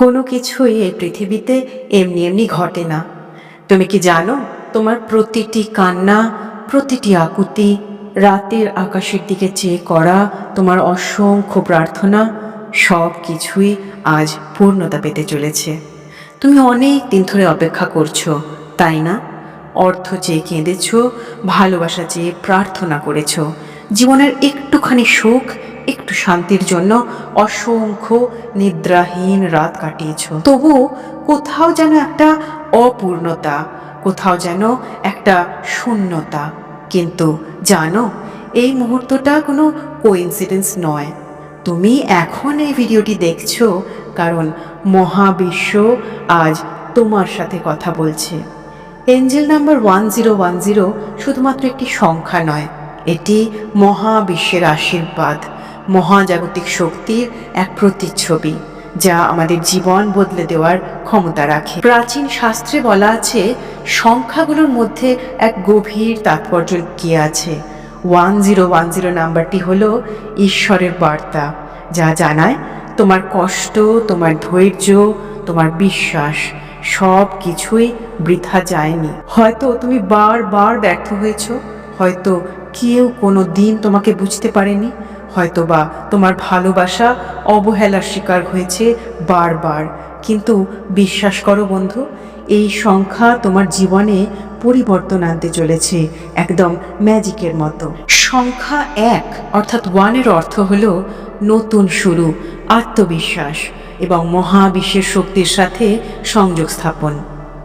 কোনো কিছুই এই পৃথিবীতে এমনি এমনি ঘটে না। তুমি কি জানো, তোমার প্রতিটি কান্না, প্রতিটি আকুতি, রাতের আকাশের দিকে চেয়ে করা তোমার অসংখ্য প্রার্থনা, সব কিছুই আজ পূর্ণতা পেতে চলেছে। তুমি অনেক দিন ধরে অপেক্ষা করছ, তাই না? অর্থ চেয়ে কেঁদেছ, ভালোবাসা চেয়ে প্রার্থনা করেছ, জীবনের একটুখানি সুখ একটু শান্তির জন্য অসংখ্য নিদ্রাহীন রাত কাটিয়েছ। তবু কোথাও যেন একটা অপূর্ণতা, কোথাও যেন একটা শূন্যতা। কিন্তু জানো, এই মুহূর্তটা কোনো কোইন্সিডেন্স নয়। তুমি এখন এই ভিডিওটি দেখছ কারণ মহাবিশ্ব আজ তোমার সাথে কথা বলছে। Angel number one zero one zero শুধুমাত্র একটি সংখ্যা নয়, এটি মহাবিশ্বের আশীর্বাদ। মহাজাগতিক শক্তির এক প্রতিচ্ছবি, যা আমাদের জীবন বদলে দেওয়ার ক্ষমতা রাখে। প্রাচীন শাস্ত্রে বলা আছে, সংখ্যাগুলোর মধ্যে এক গভীর তাৎপর্য কি আছে? ওয়ান জিরো ওয়ান জিরো নাম্বারটি হলো ঈশ্বরের বার্তা, যা জানায়, তোমার কষ্ট, তোমার ধৈর্য, তোমার বিশ্বাস, সব কিছুই বৃথা যায়নি। হয়তো তুমি বারবার ব্যর্থ হয়েছ, হয়তো কেউ কোনো দিন তোমাকে বুঝতে পারেনি হয়তো বা তোমার ভালোবাসা অবহেলার শিকার হয়েছে বারবার। কিন্তু বিশ্বাস করো বন্ধু, এই সংখ্যা তোমার জীবনে পরিবর্তন আনতে চলেছে, একদম ম্যাজিকের মতো। সংখ্যা এক, অর্থাৎ ওয়ানের অর্থ হল নতুন শুরু, আত্মবিশ্বাস এবং মহাবিশ্বের শক্তির সাথে সংযোগ স্থাপন।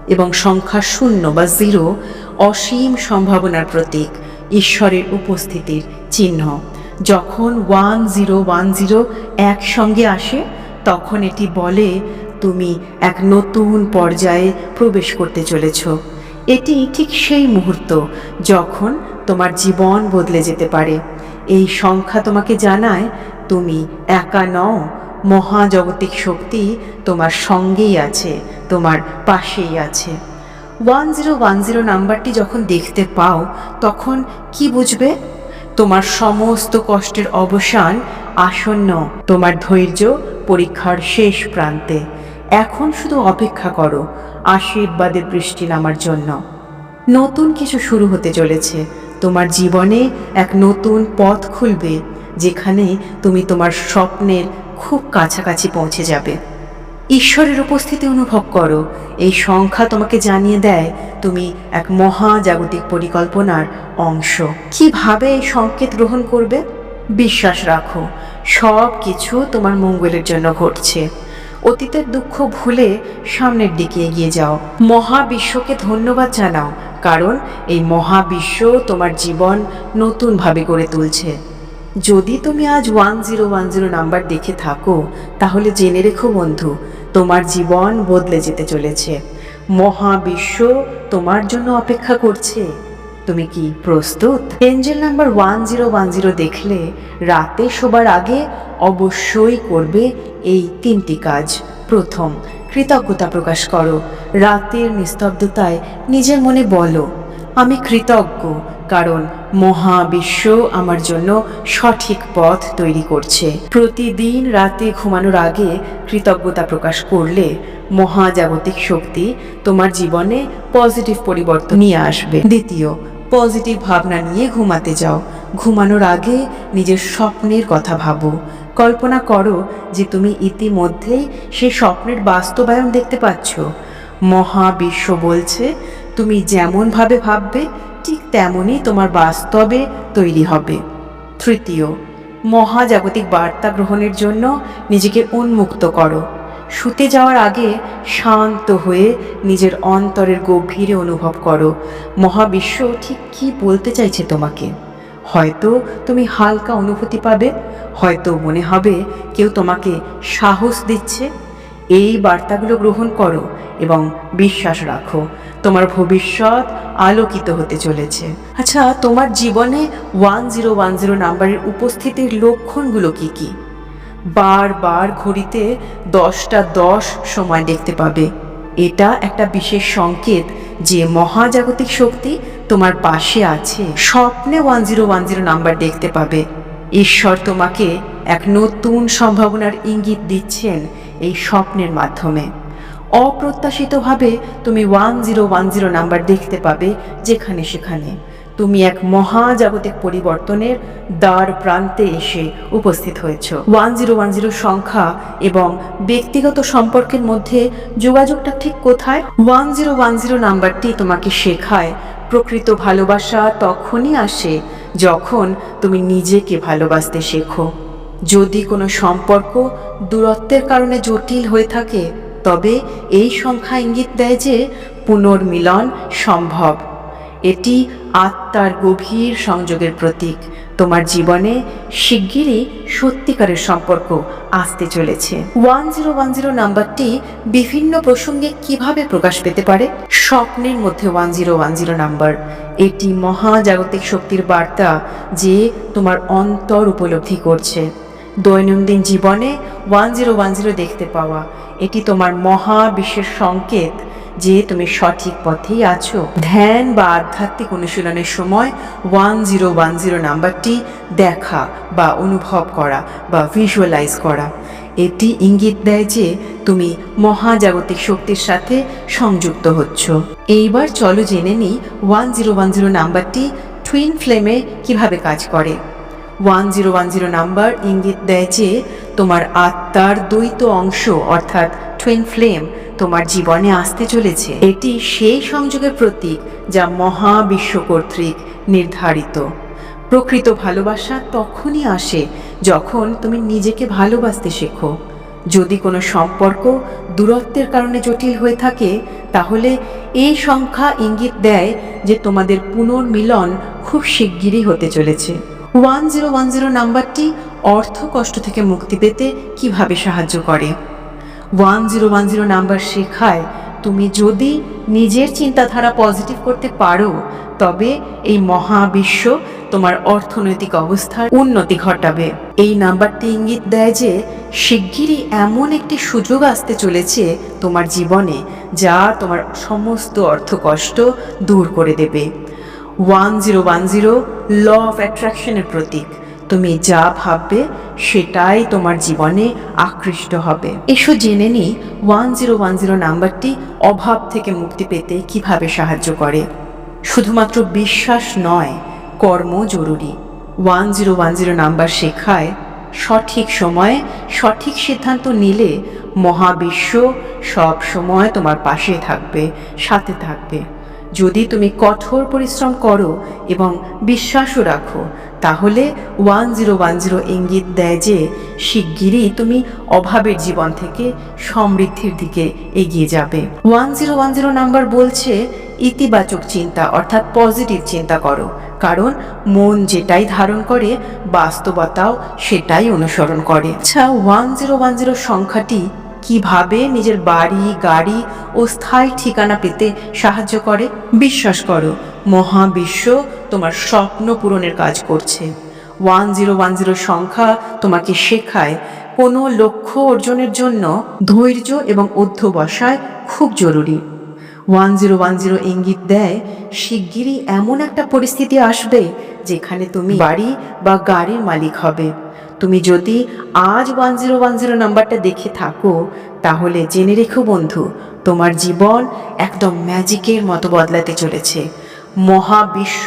এবং সংখ্যা শূন্য বা জিরো অসীম সম্ভাবনার প্রতীক, ঈশ্বরের উপস্থিতির চিহ্ন। যখন ওয়ান জিরো ওয়ান জিরো একসঙ্গে আসে, তখন এটি বলে, তুমি এক নতুন পর্যায়ে প্রবেশ করতে চলেছ। এটি ঠিক সেই মুহূর্ত যখন তোমার জীবন বদলে যেতে পারে। এই সংখ্যা তোমাকে জানায়, তুমি একা নও, মহাজাগতিক শক্তি তোমার সঙ্গেই আছে, তোমার পাশেই আছে। ওয়ান জিরো ওয়ান জিরো নাম্বারটি যখন দেখতে পাও, তখন কি বুঝবে? তোমার সমস্ত কষ্টের অবসান আসন্ন। তোমার ধৈর্য পরীক্ষার শেষ প্রান্তে। এখন শুধু অপেক্ষা করো, আশীর্বাদের বৃষ্টি নামার জন্য। নতুন কিছু শুরু হতে চলেছে। তোমার জীবনে এক নতুন পথ খুলবে, যেখানে তুমি তোমার স্বপ্নের খুব কাছাকাছি পৌঁছে যাবে। ঈশ্বরের উপস্থিতি অনুভব করো। এই সংখ্যা তোমাকে জানিয়ে দেয়, তুমি এক মহাজাগতিক পরিকল্পনার অংশ। কীভাবে এই সংকেত গ্রহণ করবে? বিশ্বাস রাখো সব কিছু তোমার মঙ্গলের জন্য ঘটছে। অতীতের দুঃখ ভুলে সামনের দিকে এগিয়ে যাও। মহাবিশ্বকে ধন্যবাদ জানাও, কারণ এই মহাবিশ্ব তোমার জীবন নতুনভাবে গড়ে তুলছে। যদি তুমি আজ one zero one zero number দেখে থাকো, তাহলে জেনে রেখো বন্ধু তোমার জীবন বদলে যেতে চলেছে। মহাবিশ্ব তোমার জন্য অপেক্ষা করছে। তুমি কি প্রস্তুত? Angel number one zero one zero দেখলে রাতে শোবার আগে অবশ্যই করবে এই তিনটি কাজ। প্রথম, কৃতজ্ঞতা প্রকাশ করো। রাতের নিস্তব্ধতায় নিজের মনে বলো, আমি কৃতজ্ঞ কারণ মহাবিশ্ব আমার জন্য সঠিক পথ তৈরি করছে। প্রতিদিন রাতে ঘুমানোর আগে কৃতজ্ঞতা প্রকাশ করলে মহাজাগতিক শক্তি তোমার জীবনে পজিটিভ পরিবর্তন নিয়ে আসবে। দ্বিতীয়, পজিটিভ ভাবনা নিয়ে ঘুমাতে যাও। ঘুমানোর আগে নিজের স্বপ্নের কথা ভাবো। কল্পনা করো যে তুমি ইতিমধ্যেই সেই স্বপ্নের বাস্তবায়ন দেখতে পাচ্ছ। মহাবিশ্ব বলছে, তুমি যেমনভাবে ভাববে ঠিক তেমনই তোমার বাস্তবে তৈরি হবে। তৃতীয়, মহাজাগতিক বার্তা গ্রহণের জন্য নিজেকে উন্মুক্ত করো। শুতে যাওয়ার আগে শান্ত হয়ে নিজের অন্তরের গভীরে অনুভব করো, মহাবিশ্ব ঠিক কী বলতে চাইছে তোমাকে। হয়তো তুমি হালকা অনুভূতি পাবে, হয়তো মনে হবে কেউ তোমাকে সাহস দিচ্ছে। এই বার্তাগুলো গ্রহণ করো এবং বিশ্বাস রাখো তোমার ভবিষ্যৎ আলোকিত হতে চলেছে। আচ্ছা তোমার জীবনে ওয়ান জিরো ওয়ান জিরো নাম্বারের উপস্থিতির লক্ষণগুলো কি কি? বারবার ঘড়িতে দশটা দশ সময় দেখতে পাবে। এটা একটা বিশেষ সংকেত যে মহাজাগতিক শক্তি তোমার পাশে আছে। স্বপ্নে one zero one zero number দেখতে পাবে। ঈশ্বর তোমাকে এক নতুন সম্ভাবনার ইঙ্গিত দিচ্ছেন এই স্বপ্নের মাধ্যমে। অপ্রত্যাশিতভাবে তুমি one zero one zero number দেখতে পাবে যেখানে সেখানে। তুমি এক মহাজাগতিক পরিবর্তনের দ্বার প্রান্তে এসে উপস্থিত হয়েছ। ওয়ান জিরো ওয়ান জিরো সংখ্যা এবং ব্যক্তিগত সম্পর্কের মধ্যে যোগাযোগটা ঠিক কোথায়? ওয়ান জিরো ওয়ান জিরো নাম্বারটি তোমাকে শেখায়, প্রকৃত ভালোবাসা তখনই আসে যখন তুমি নিজেকে ভালোবাসতে শেখো। যদি কোনো সম্পর্ক দূরত্বের কারণে জটিল হয়ে থাকে তবে এই সংখ্যা ইঙ্গিত দেয় যে পুনর্মিলন সম্ভব। এটি আত্মার গভীর সংযোগের প্রতীক। তোমার জীবনে শিগগিরই সত্যিকারের সম্পর্ক আসতে চলেছে। ওয়ান জিরো ওয়ান জিরো নাম্বারটি বিভিন্ন প্রসঙ্গে কীভাবে প্রকাশ পেতে পারে? স্বপ্নের মধ্যে one zero one zero number. এটি মহাজাগতিক শক্তির বার্তা যে তোমার অন্তর উপলব্ধি করছে। দৈনন্দিন জীবনে ওয়ান জিরো ওয়ান জিরো দেখতে পাওয়া। এটি তোমার মহাবিশ্বের সংকেত যে তুমি সঠিক পথেই আছো। ধ্যান বা আধ্যাত্মিক অনুশীলনের সময় ওয়ান জিরো ওয়ান জিরো নাম্বারটি দেখা বা অনুভব করা বা ভিজুয়ালাইজ করা। এটি ইঙ্গিত দেয় যে তুমি মহাজাগতিক শক্তির সাথে সংযুক্ত হচ্ছ। এইবার চলো জেনে নিই ওয়ান জিরো ওয়ান জিরো নাম্বারটি টুইন ফ্লেমে কীভাবে কাজ করে। One zero one zero number ইঙ্গিত দেয় যে, তোমার আত্মার দ্বৈত অংশ, অর্থাৎ টুইন ফ্লেম তোমার জীবনে আসতে চলেছে। এটি সেই সংযোগের প্রতীক যা মহাবিশ্ব কর্তৃক নির্ধারিত। প্রকৃত ভালোবাসা তখনই আসে যখন তুমি নিজেকে ভালোবাসতে শেখো। যদি কোনো সম্পর্ক দূরত্বের কারণে জটিল হয়ে থাকে, তাহলে এই সংখ্যা ইঙ্গিত দেয় যে তোমাদের পুনর্মিলন খুব শিগগিরই হতে চলেছে। ওয়ান জিরো ওয়ান জিরো নাম্বারটি অর্থ কষ্ট থেকে মুক্তি পেতে কীভাবে সাহায্য করে? One zero one zero number শেখায়, তুমি যদি নিজের চিন্তাধারা পজিটিভ করতে পারো, তবে এই মহাবিশ্ব তোমার অর্থনৈতিক অবস্থার উন্নতি ঘটাবে। এই নাম্বারটি ইঙ্গিত দেয় যে, শিগগিরই এমন একটি সুযোগ আসতে চলেছে তোমার জীবনে, যা তোমার সমস্ত অর্থ কষ্ট দূর করে দেবে। One zero one zero law of অ্যাট্রাকশনের প্রতীক। তুমি যা ভাববে, সেটাই তোমার জীবনে আকৃষ্ট হবে। এসো জেনে নিই ওয়ান জিরো ওয়ান জিরো নাম্বারটি অভাব থেকে মুক্তি পেতে কীভাবে সাহায্য করে। শুধুমাত্র বিশ্বাস নয়, কর্ম জরুরি। One zero one zero number শেখায়, সঠিক সময়ে সঠিক সিদ্ধান্ত নিলে মহাবিশ্ব সব সময় তোমার পাশে থাকবে, সাথে থাকবে। যদি তুমি কঠোর পরিশ্রম করো এবং বিশ্বাসও রাখো, তাহলে ওয়ান জিরো ওয়ান জিরো ইঙ্গিত দেয় যে শিগগিরই তুমি অভাবের জীবন থেকে সমৃদ্ধির দিকে এগিয়ে যাবে। One zero one zero number বলছে ইতিবাচক চিন্তা অর্থাৎ পজিটিভ চিন্তা করো, কারণ মন যেটাই ধারণ করে, বাস্তবতাও সেটাই অনুসরণ করে। আচ্ছা ওয়ান জিরো ওয়ান জিরো সংখ্যাটি কীভাবে নিজের বাড়ি, গাড়ি ও স্থায়ী ঠিকানা পেতে সাহায্য করে? বিশ্বাস করো, মহাবিশ্ব তোমার স্বপ্ন পূরণের কাজ করছে। ওয়ান জিরো ওয়ান সংখ্যা তোমাকে শেখায়, কোনো লক্ষ্য অর্জনের জন্য ধৈর্য এবং অধ্যবসায় খুব জরুরি। ওয়ান জিরো ওয়ান জিরো ইঙ্গিত দেয়, শিগগিরই এমন একটা পরিস্থিতি আসবে যেখানে তুমি বাড়ি বা গাড়ির মালিক হবে। তুমি যদি আজ ওয়ান জিরো ওয়ান জিরো নাম্বারটা দেখে থাকো, তাহলে জেনে রেখো বন্ধু, তোমার জীবন একদম ম্যাজিকের মতো বদলাতে চলেছে। মহাবিশ্ব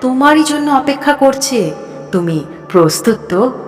তোমারই জন্য অপেক্ষা করছে। তুমি প্রস্তুত তো?